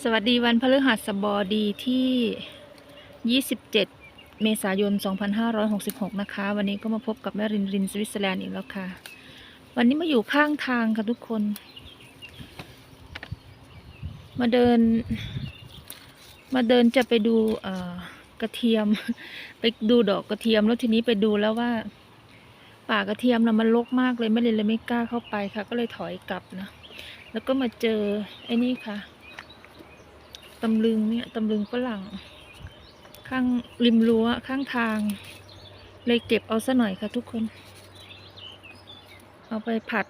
สวัสดีวันพฤหัสบดีที่ 27 เมษายน 2566 นะคะ วันนี้ก็มาพบกับแม่รินรินสวิตเซอร์แลนด์อีกแล้วค่ะ วันนี้มาอยู่ข้างทางค่ะทุกคน มาเดิน มาเดินจะไปดูกระเทียม ไปดูดอกกระเทียมแล้วทีนี้ไปดูแล้วว่า ป่ากระเทียมนะมันรกมากเลยไม่เลยเลยไม่กล้าเข้าไปค่ะ ก็เลยถอยกลับนะ แล้วก็มาเจอไอ้นี่ค่ะ ตำลึงเนี่ยตำลึงฝรั่ง ข้างริมรั้วข้างทาง เลยเก็บเอาซะหน่อยค่ะทุกคน เอาไปผัด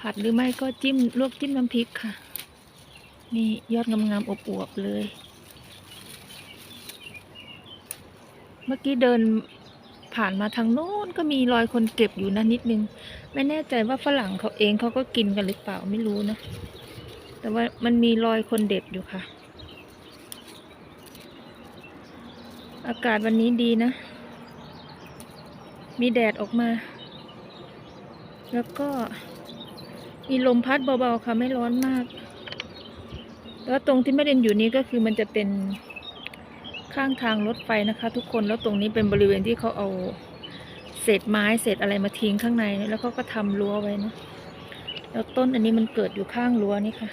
ผัดหรือไม่ก็จิ้มลวกจิ้มน้ำพริกค่ะ นี่ยอดงามๆอบอวบๆเลย เมื่อกี้เดินผ่านมาทางโน้นก็มีรอยคนเก็บอยู่นะนิดนึง ไม่แน่ใจว่าฝรั่งเขาเองเขาก็กินกันหรือเปล่าไม่รู้นะ แต่ว่ามันมีรอยคนเด็ดอยู่ค่ะ อากาศวันนี้ดีนะ มีแดดออกมา แล้วก็มีลมพัดเบาๆค่ะไม่ร้อนมาก แล้วตรงที่ไม่เด่นอยู่นี้ก็คือมันจะเป็นข้างทางรถไฟนะคะ ทุกคนแล้วตรงนี้เป็นบริเวณที่เขาเอาเศษไม้เศษอะไรมาทิ้งข้างใน แล้วเขาก็ทำรั้วไว้นะแล้วต้นอันนี้มันเกิดอยู่ข้างรั้วนี่ค่ะ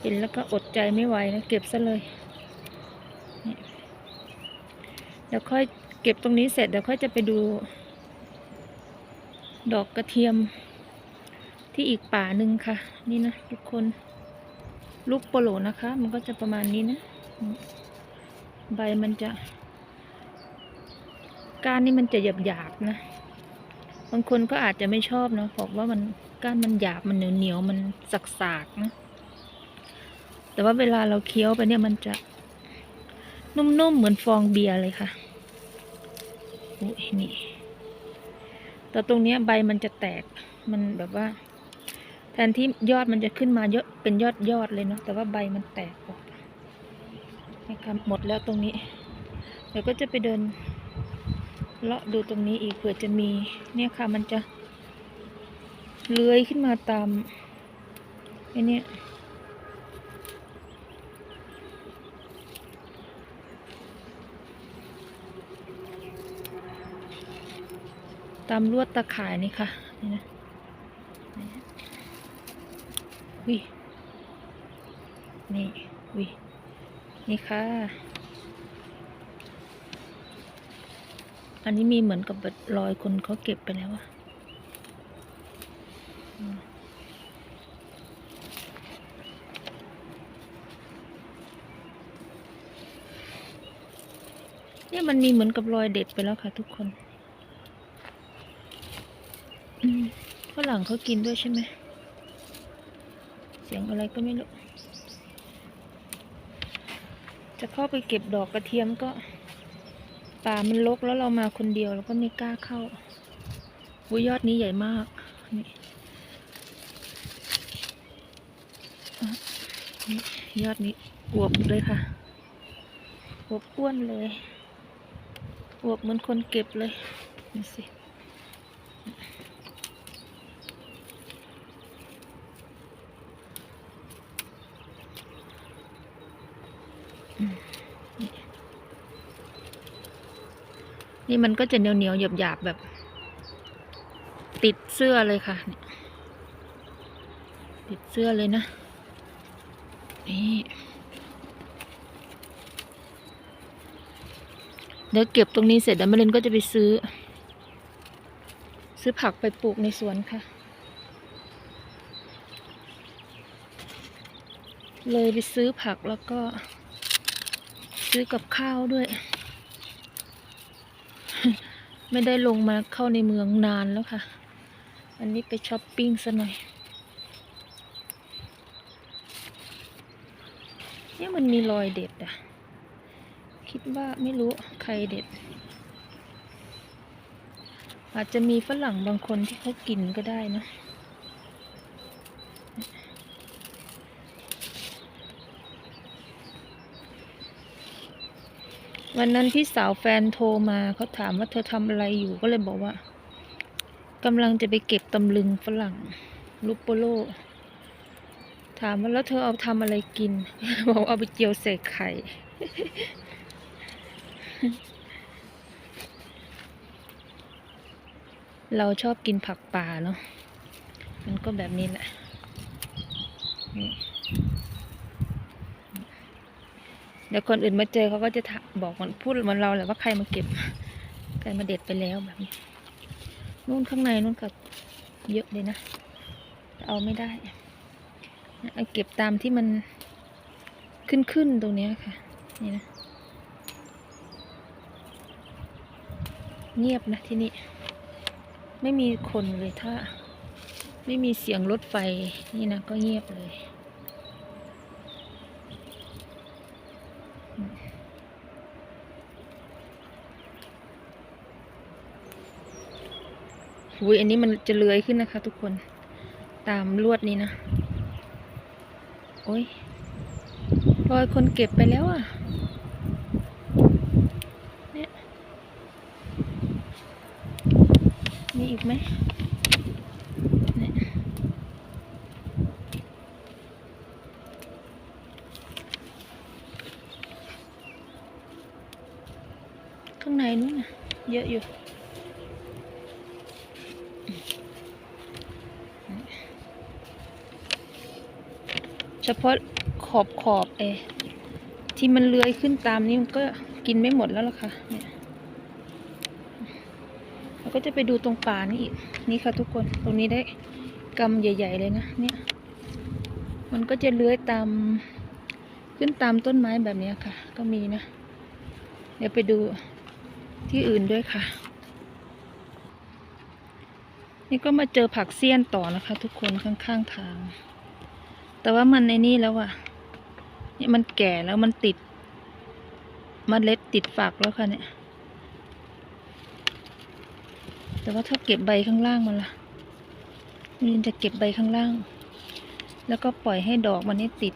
เห็นแล้วก็อดใจไม่ไหวนะเก็บซะเลยนี่เดี๋ยวค่อยเก็บตรงนี้เสร็จเดี๋ยวค่อยจะไปดู ดอกกระเทียมที่อีกป่าหนึ่งค่ะ นี่นะทุกคนลูกโปโลนะคะ มันก็จะประมาณนี้นะ ใบมันจะ ก้านนี่มันจะหยาบหยาบนะ บางคนก็อาจจะไม่ชอบนะบอกว่ามันก้านมันหยาบมันเหนียวเหนียวมันสักๆนะ แต่ว่าเวลาเราเคี้ยวไปเนี่ยมันจะนุ่มๆเหมือนฟองเบียร์เลยค่ะโอ้ยนี่แต่ตรงเนี้ยใบมันจะแตกมันแบบว่า แทนที่ยอดมันจะขึ้นมาเยอะเป็นยอดยอดเลยเนาะแต่ว่าใบมันแตกออกนี่ค่ะหมดแล้วตรงนี้ เดี๋ยวก็จะไปเดินเลาะดูตรงนี้อีกเผื่อจะมีเนี่ยค่ะมันจะเลื้อยขึ้นมาตามไอ้นี่ ตามลวดตะข่ายนี่ค่ะนี่นะวินี่วินี่ค่ะ อันนี้มีเหมือนกับรอยคนเขาเก็บไปแล้วอะเนี่ยมันมีเหมือนกับรอยเด็ดไปแล้วค่ะทุกคน ฝรั่งเขากินด้วยใช่ไหม เสียงอะไรก็ไม่รู้ จะเข้าไปเก็บดอกกระเทียมก็ ป่ามันรกแล้วเรามาคนเดียวเราก็ไม่กล้าเข้าวุยยอดนี้ใหญ่มากนี่อะนี่ยอดนี้อวบเลยค่ะอวบอ้วนเลยอวบเหมือนคนเก็บเลยนี่สิ นี่มันก็จะเหนียวเหนียวหยาบหยาบแบบ ติดเสื้อเลยค่ะ ติดเสื้อเลยนะ นี่เดี๋ยวเก็บตรงนี้เสร็จเดี๋ยวมะเรนก็จะไปซื้อ ซื้อผักไปปลูกในสวนค่ะ เลยไปซื้อผักแล้วก็ ซื้อกับข้าวด้วย ไม่ได้ลงมาเข้าในเมืองนานแล้วค่ะ อันนี้ไปช้อปปิ้งซะหน่อย เนี่ยมันมีรอยเด็ดอะคิดว่าไม่รู้ใครเด็ด อาจจะมีฝรั่งบางคนที่เขากินก็ได้นะ วันนั้นพี่สาวแฟนโทรมาเขาถามว่าเธอทำอะไรอยู่ก็เลยบอกว่ากำลังจะไปเก็บตำลึงฝรั่งลูปโปโล ถามว่าแล้วเธอเอาทำอะไรกิน บอกเอาไปเจียวใส่ไข่ เราชอบกินผักป่าเนาะมันก็แบบนี้แหละนี่ เดี๋ยวคนอื่นมาเจอเขาก็จะบอกมันพูดเหมือนเราแหละว่าใครมาเก็บใครมาเด็ดไปแล้วแบบนี้นู่นข้างในนู่นก็เยอะเลยนะเอาไม่ได้เอาเก็บตามที่มันขึ้นขึ้นๆตรงนี้ค่ะ นี่นะ เงียบนะที่นี่ ไม่มีคนเลยถ้า ไม่มีเสียงรถไฟนี่นะก็เงียบเลยอืม อุ้ยอันนี้มันจะเลื้อยขึ้นนะคะ ทุกคน ตามลวดนี้นะ โอ้ยรอยคนเก็บไปแล้วอะ เนี่ย มีอีกไหมเนี่ยข้างในนู้นนะเยอะอยู่ ฉพาะขอบขอบเอที่มันเลื้อยขึ้นตามนี้มันก็กินไม่หมดแล้วล่ะค่ะเนี่ยเราก็จะไปดูตรงป่านี่อีกนี่ค่ะทุกคนตรงนี้ได้กำใหญ่ ๆ เลยนะเนี่ย มันก็จะเลื้อยตามขึ้นตามต้นไม้แบบนี้ค่ะ ก็มีนะ เดี๋ยวไปดูที่อื่นด้วยค่ะ นี่ก็มาเจอผักเสี้ยนต่อนะคะ ทุกคนข้างๆทาง แต่ว่ามันในนี่แล้วอะเนี่ยมันแก่แล้วมันติดมเมล็ดติดฝักแล้วค่ะเนี่ย แต่ว่าถ้าเก็บใบข้างล่างมันล่ะมินจะเก็บใบข้างล่าง แล้วก็ปล่อยให้ดอกมันนี่ติด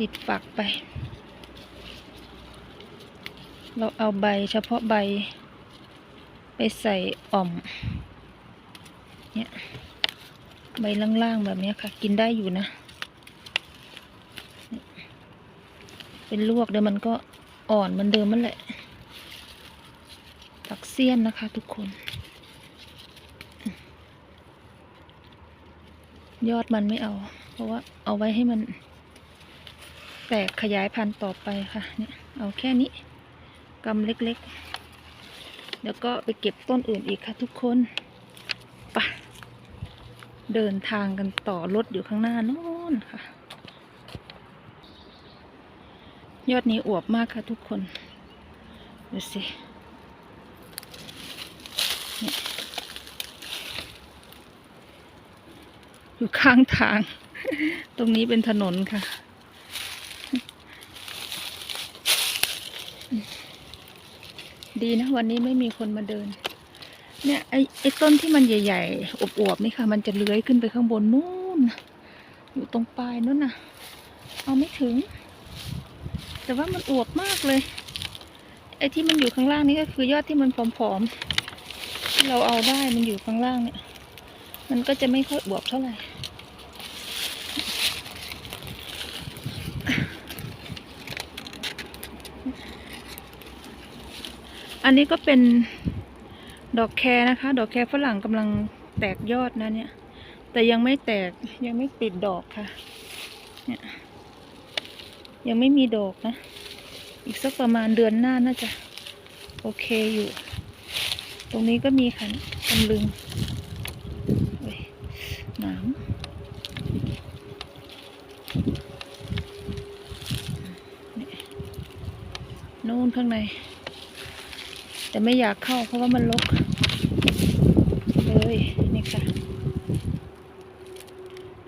ติดฝักไป เราเอาใบเฉพาะใบ ไปใส่อ่อม เนี่ย ใบล่างๆแบบนี้ค่ะ กินได้อยู่นะ เป็นลวกเดี๋ยวมันก็อ่อนเหมันเดิมมันแหละผักเสี้ยนนะคะทุกคน ยอดมันไม่เอา เพราะว่าเอาไว้ให้มัน แตกขยายพันธุ์ต่อไปค่ะ เนี่ย เอาแค่นี้กำเล็กๆ แล้วก็ไปเก็บต้นอื่นอีกค่ะทุกคน เดินทางกันต่อรถอยู่ข้างหน้าโน้นค่ะ ยอดนี้อวบมากค่ะทุกคนดูสิอยู่ข้างทาง ตรงนี้เป็นถนนค่ะ ดีนะวันนี้ไม่มีคนมาเดิน เนี่ยไอ้ไอ้ต้นที่มันใหญ่ๆอวบๆนี่ค่ะ มันจะเลื้อยขึ้นไปข้างบนนู่นอยู่ตรงปลายนู่นน่ะ เอาไม่ถึง แต่ว่ามันอวบมากเลย ไอ้ที่มันอยู่ข้างล่างนี่ก็คือยอดที่มันผอมๆที่เราเอาได้มันอยู่ข้างล่างเนี่ย มันก็จะไม่ค่อยอวบเท่าไหร่อันนี้ก็เป็น ดอกแครนะคะ ดอกแครฝรั่งกำลังแตกยอดนะเนี่ย แต่ยังไม่แตกยังไม่ติดดอกค่ะ เนี่ย ยังไม่มีดอกนะ อีกสักประมาณเดือนหน้าน่าจะ โอเคอยู่ ตรงนี้ก็มีค่ะตำลึงเฮ้ยหนามนู่นข้างใน แต่ไม่อยากเข้าเพราะว่ามันรก เลยนี่ค่ะ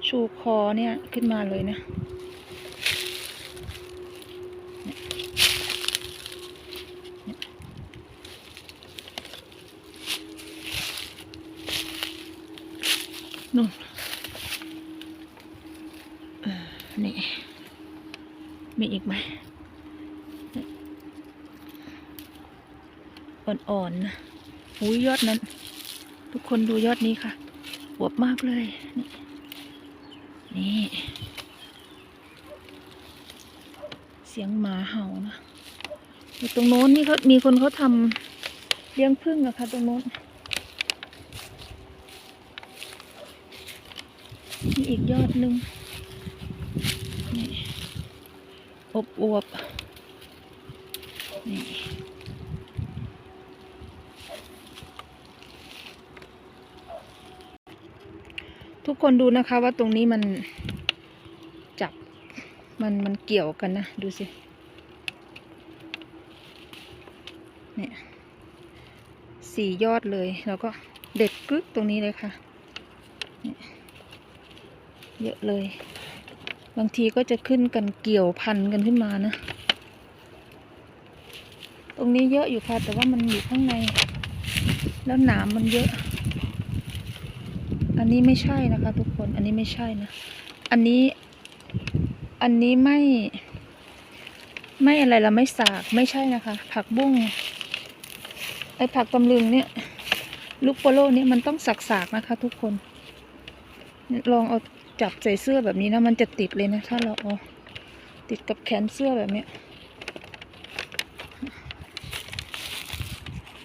ชูคอเนี่ยขึ้นมาเลยนะนู่นนี่ มีอีกไหม อ่อนๆนะ หูยยอดนั้น ทุกคนดูยอดนี้ค่ะอวบมากเลยนี่นี่ เสียงหมาเห่านะอยู่ตรงโน้นนี่เขามีคนเขาทำเลี้ยงผึ้งอะค่ะตรงโน้นมีอีกยอดหนึ่งนี่อบอวบนี่ ทุกคนดูนะคะว่าตรงนี้มันจับมันมันเกี่ยวกันนะ ดูสิ เนี่ยสี่ยอดเลย แล้วก็เด็ดกึกตรงนี้เลยค่ะเนี่ยเยอะเลย บางทีก็จะขึ้นกันเกี่ยวพันกันขึ้นมานะ ตรงนี้เยอะอยู่ค่ะ แต่ว่ามันอยู่ข้างใน แล้วหนามมันเยอะ อันนี้ไม่ใช่นะคะ ทุกคน อันนี้ไม่ใช่นะ อันนี้ อันนี้ไม่ ไม่อะไรละไม่สากไม่ใช่นะคะ ผักบุ้งไอผักตำลึงเนี่ยลูกโปโลเนี่ยมันต้องสักๆนะคะ ทุกคน ลองเอาจับใส่เสื้อแบบนี้นะ มันจะติดเลยนะ ถ้าเราเอาติดกับแขนเสื้อแบบเนี้ย